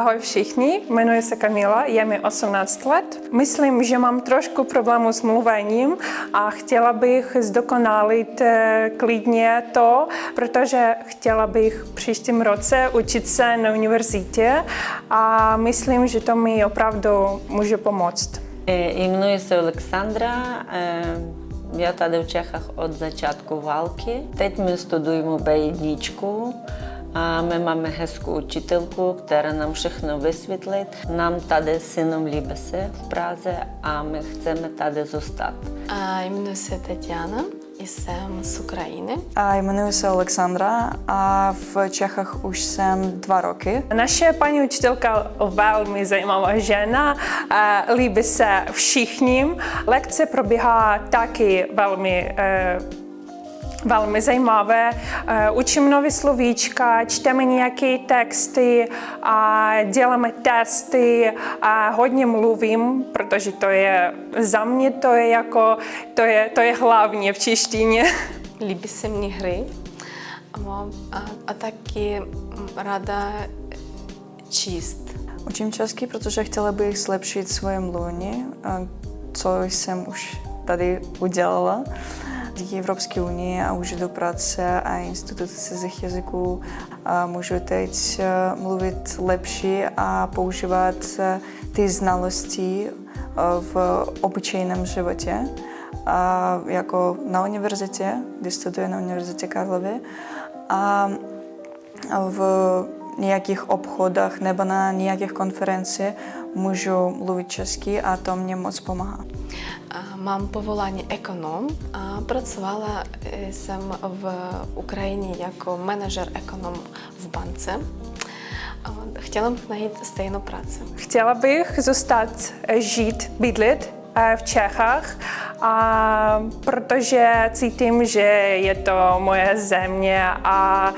Ahoj všichni, jmenuji se Kamila, je mi 18 let. Myslím, že mám trošku problému s mluvením a chtěla bych zdokonalit eh, klidně to, protože chtěla bych příštím roce učit se na univerzitě a myslím, že to mi opravdu může pomoct. Eh, jmenuji se Alexandra, eh, já tady v Čechách od začátku války. Teď my studujeme B1 Ми маємо гезку учительку, яка нам всіх висвітлить. Нам тади сином лібесе в Празі, а ми хочемо тади зостати. А іменуюся Тетяна і сам з України. А іменуюся Олександра, а в Чехах уж сам два роки. Наша пані учителька вельми займала жена, е, лібесе всіх. Лекція пробігає таки вельми е, velmi zajímavé. Eh, učím nové slovíčka, čteme nějaké texty, děláme testy, a hodně mluvím, protože to je za mě to je jako, to je, to je hlavně v češtině. Líbí se mi hry a, a, a taky mm, ráda číst. Učím česky, protože chtěla bych zlepšit svoje mluvení, co jsem už tady udělala. Unii a už do práce a institutu cizích jazyků můžu teď eh, mluvit lepší a používat eh, ty znalosti eh, v obyčejném životě. Jako na univerzitě, kdy studuji na univerzitě Karlovy. A v ніяких обходах, не на ніяких конференціях можу ловити часки, а то мені моць допомагає. Мам поволання економ а працювала е, сам в Україні як менеджер економ в банці. Хотіла б знайти стійну працю. Хотіла б зостати е, жити, бідлити е, в Чехах, а, protože cítím, že je to moje země a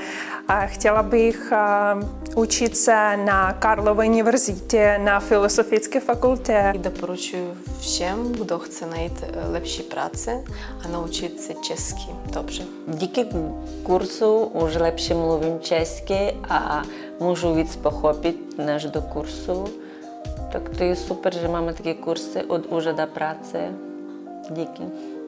chtěla bych a, učit se na Karlově univerzitě na filozofické fakultě. Doporučuji všem, kdo chce najít е, lepší práci a naučit se česky dobře. Díky kursu už lepší mluvím česky a můžu víc pochopit než do kursu. Tak to je super, že máme taky kursy od úřada práce. Díky.